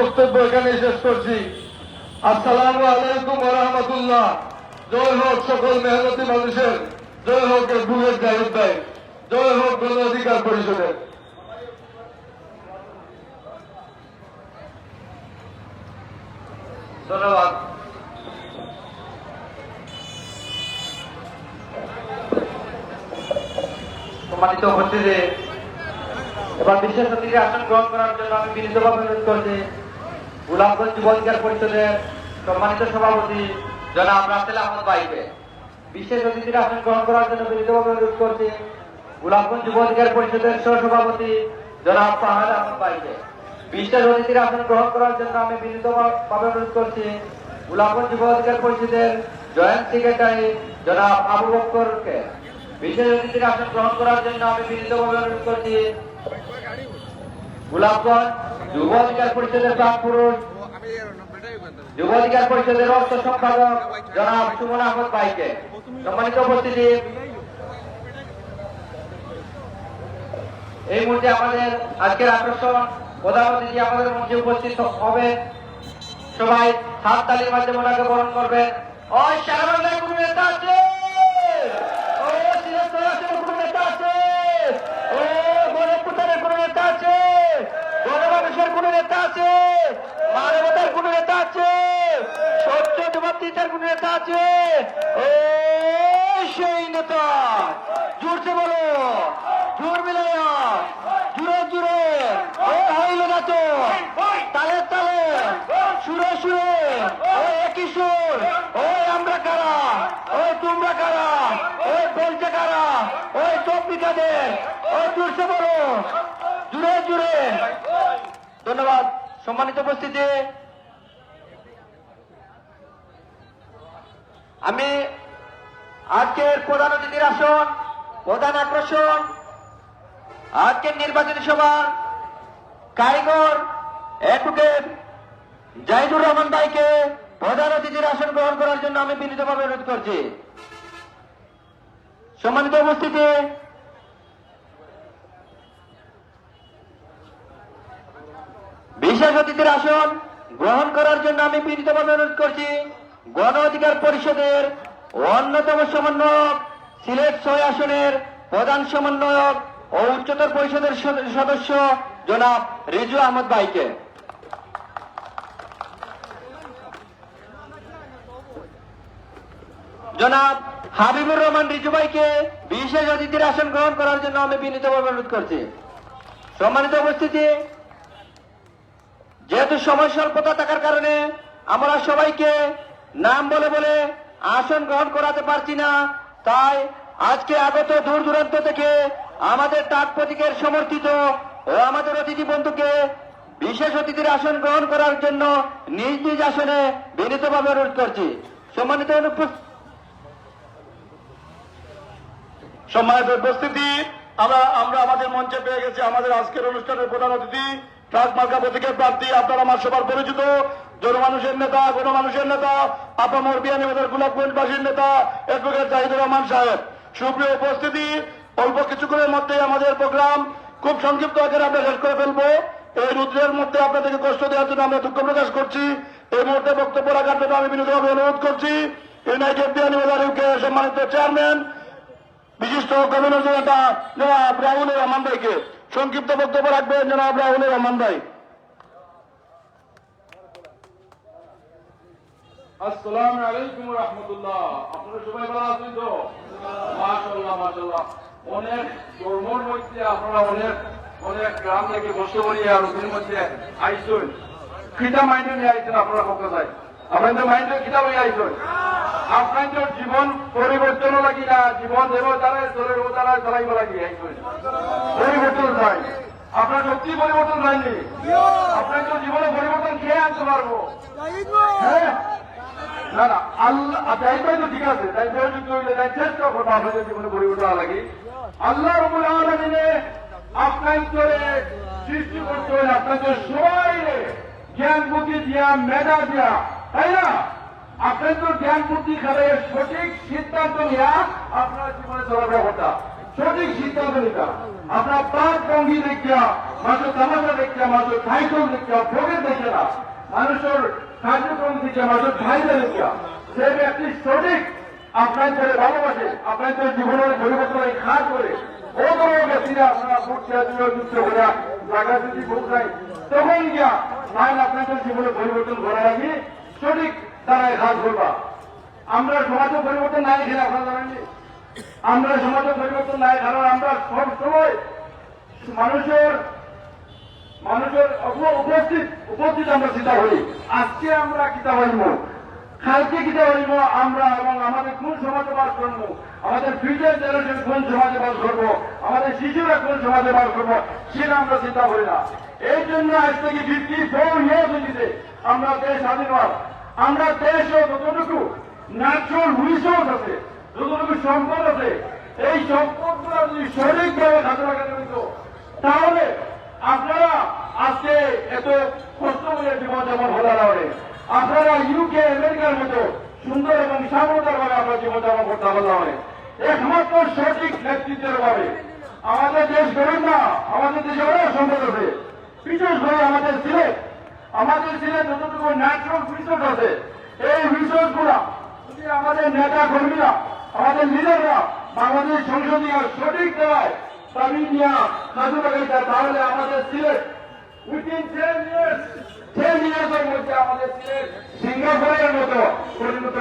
বক্তব্য এখানে শেষ করছি। আসসালামু আলাইকুম রহমতুল্লাহ। জয় হোক সকল মেহনতি মানুষের। জয় হোক বুয়ের জাহিদ ভাই। জয় হোক গণ অধিকার পরিষদের। ধন্যবাদ। সম্মানিত উপস্থিতি। এবার বিশেষ অতিথি আসন গ্রহণ করার জন্য আমি বিনীতভাবে অনুরোধ করছি। গোলাপগঞ্জ যুব অধিকার পরিষদের সম্মানিত সভাপতি জনাব রাসেল আহমদ ভাইকে। বিশেষ অতিথির আসন গ্রহণ করার জন্য বিনীতভাবে অনুরোধ করছি গোলাপগঞ্জ যুব অধিকার পরিষদের সহসভাপতি জনাব পাহাড় আহমদ ভাইকে। বিশেষ অতিথির আসন গ্রহণ করার জন্য আমি বিনীতভাবে অনুরোধ করছি গোলাপগঞ্জ যুব অধিকার পরিষদের জয়েন্ট সেক্রেটারি জনাব আবু বক্করকে। বিশেষ অতিথির আসন গ্রহণ করার জন্য আমি বিনীতভাবে অনুরোধ করছি গোলাপগঞ্জ যুব অধিকার পরিষদের যুব অধিকার পরিষদের অর্থ সম্পাদক জনাব সুমন আহমদ সম্মানিত উপস্থিতি। এই মুহূর্তে আমাদের আজকের আকর্ষণ, প্রধান অতিথি আমাদের মধ্যে উপস্থিত হবে। সবাই হাত তালির মাধ্যমে ওনাকে বরণ করবেন। ওই নেতা আছে ও সিলেট প্রশাসনের কোনো নেতা আছে ও গণপুতানের কোনো নেতা আছে গণমানুষের কোনো নেতা আছে মানবতার কোনো নেতা আছে জবাবদিহিতার কোনো নেতা আছে? ও, সেই নেতা। জোরছে বলো। জোর মিলাইয়া। জুড়ে জুড়ে। ও, হইল না তো। তালে তালে। সুরে সুরে। ও, একই সুর। ওই আমরা কারা? ওই তোমরা কারা? ওই বলছে কারা? ওই চব্বি কাদের ওই জুড়ছে বলো। জুড়ে জুড়ে। ধন্যবাদ। সম্মানিত উপস্থিতি। আমি আজকের প্রধান অতিথির আসন, প্রধান আকর্ষণ, আজকের নির্বাচনী সভা, কারিগর অ্যাডভোকেট জাহিদুর রহমান ভাইকে প্রধান অতিথির আসন গ্রহণ করার জন্য আমি বিনীতভাবে অনুরোধ করছি। সম্মানিত উপস্থিতি। বিশেষ অতিথির আসন গ্রহণ করার জন্য আমি বিনীতভাবে অনুরোধ করছি। গণ অধিকার পরিষদের অন্যতম সমন্বয়ক, সিলেট ছয় আসনের প্রধান সমন্বয়ক ও উচ্চতর পরিষদের সদস্য জনাব রিজু আহমদ ভাইকে। জনাব হাবিবুর রহমান রিজু ভাইকে বিশেষ অতিথির আসন গ্রহণ করার জন্য আমি বিনীতভাবে অনুরোধ করছি। সম্মানিত উপস্থিতি, যেহেতু সময় স্বল্পতা থাকার কারণে আমরা সবাইকে নাম বলে বলে আসন গ্রহণ করাতে পারছি না। তাই আজকে আগত দূর দূরান্ত থেকে আমাদের ডাক প্রতীকের সমর্থিত ও আমাদের অতিথি বন্ধুকে বিশেষ অতিথির আসন গ্রহণ করার জন্য নিজ নিজ আসনে বিনীতভাবে অনুরোধ করছি। সম্মানিত সম্মানিত উপস্থিতি, আমরা আমরা আমাদের মঞ্চে পেয়ে গেছি আমাদের আজকের অনুষ্ঠানের প্রধান অতিথি, ট্রাক মার্কা প্রতীকের প্রার্থী, আপনারা আমার সবার পরিচিত। জনমানুষের নেতা গণমানুষের নেতা, আপামর বিয়ানি আমাদের গোলাপগঞ্জবাসীর নেতা, অ্যাডভোকেট জাহিদুর রহমান সাহেব। সুপ্রিয় উপস্থিতি, অল্প কিছুক্ষণের মধ্যেই আমাদের প্রোগ্রাম খুব সংক্ষিপ্ত আকারে আমরা শেষ করে ফেলব। এই রুদ্রের মধ্যে আপনাদেরকে কষ্ট দেওয়ার জন্য আমরা দুঃখ প্রকাশ করছি। এই মুহূর্তে বক্তব্য রাখার জন্য আমি বিনীতভাবে অনুরোধ করছি, ইউনাইটেড বিয়ানি বাজার ইউকে সম্মানিত চেয়ারম্যান, বিশিষ্ট কমিউনিটি নেতা জনাব রাহুলের রহমান ভাইকে। সংক্ষিপ্ত বক্তব্য রাখবেন জনাব রাহুলের রহমান ভাই। আসসালামু আলাইকুম রহমতুল্লাহ। আপনারা সবাই ভালো আছেন তো? মাশাল্লাহ মাশাল্লাহ অনেক ধর্মর মধ্যে আপনারা অনেক অনেক গ্রাম থেকে আর ওদের মধ্যে আইসুন। খিতা মাইন্ডে নিয়ে আপনারা আপনাদের মাইন্ডে খিতা হয়ে আইসুন। জীবন পরিবর্তন লাগি না, জীবন দেব তারাই চলে দেব তারাই চালাইব লাগি আইসুন। পরিবর্তন চাই আপনার সত্যি পরিবর্তন চাইনি আপনার জীবনে পরিবর্তন খেয়ে আনতে পারব। হ্যাঁ? না না আল্লাহ আলমিনে আপনার করে সঠিক সিদ্ধান্ত নেওয়া আপনার সঠিক সিদ্ধান্ত নিতা আপনার পাঁচ ভঙ্গি দেখিয়া মাত্র তামাশা দেখিয়া মাত্র সাইকেল দেখিয়া, ভোগের দেখে মানুষের কার্যক্রম থেকে মানুষের চাহিদা দেখা সে ব্যক্তি সঠিক আপনাদের ভালোবাসে আপনাদের জীবনের পরিবর্তন খাট করে। ও ধরনের ব্যক্তিরা আপনারা ভোট দেওয়ার যুক্ত করে জায়গা যদি ভোট দেয়, তখন গিয়া নাইল আপনাদের জীবনে পরিবর্তন করার আগে সঠিক তারা কাজ করবা আমরা সমাজে পরিবর্তন নাই এখানে আপনারা জানেননি আমরা সমাজে পরিবর্তন নাই, কারণ আমরা সব সময় মানুষের মানুষের উপস্থিত উপস্থিত আমরা চিন্তা করি আজকে আমরা কিতা হইব। কালকে কিতা হইব আমরা এবং আমাদের কোন সমাজে বাস করব? আমাদের ফিউচার জেনারেশন কোন সমাজে বাস করব? আমাদের শিশুরা কোন সমাজে বাস করব? সেটা আমরা চিন্তা করি না। এই জন্য আজ থেকে ফিফটি ফোর ইয়ার্স হয়েছে আমরা দেশ স্বাধীন হওয়ার। আমরা দেশও যতটুকু ন্যাচুরাল রিসোর্স আছে, যতটুকু সম্পদ আছে, এই সম্পদগুলো যদি সঠিকভাবে লাগাতে হইতো তাহলে আপনারা আজকে এত কষ্ট করে জীবনযাপন হতে পারে আপনারা ইউকে আমেরিকার মতো সুন্দর এবং সামর্থ্যের ভাবে আপনার জীবনযাপন করতে পারে একমাত্র সঠিক নেতৃত্বের ভাবে। আমাদের দেশ গরিব না, আমাদের দেশে অনেক সম্পদ আছে। বিশেষ করে আমাদের সিলেট। আমাদের সিলেট যতটুকু ন্যাচুরাল রিসোর্স আছে, এই রিসোর্সগুলা যদি আমাদের নেতা কর্মীরা, আমাদের লিডাররা বাংলাদেশ সংসদীয় সঠিক দেওয়ায় দাবি নিয়ে তাহলে আমাদের Sylhet within ten years ten ইয়ার্সের মধ্যে আমাদের সিঙ্গাপুরের মতো পরিণত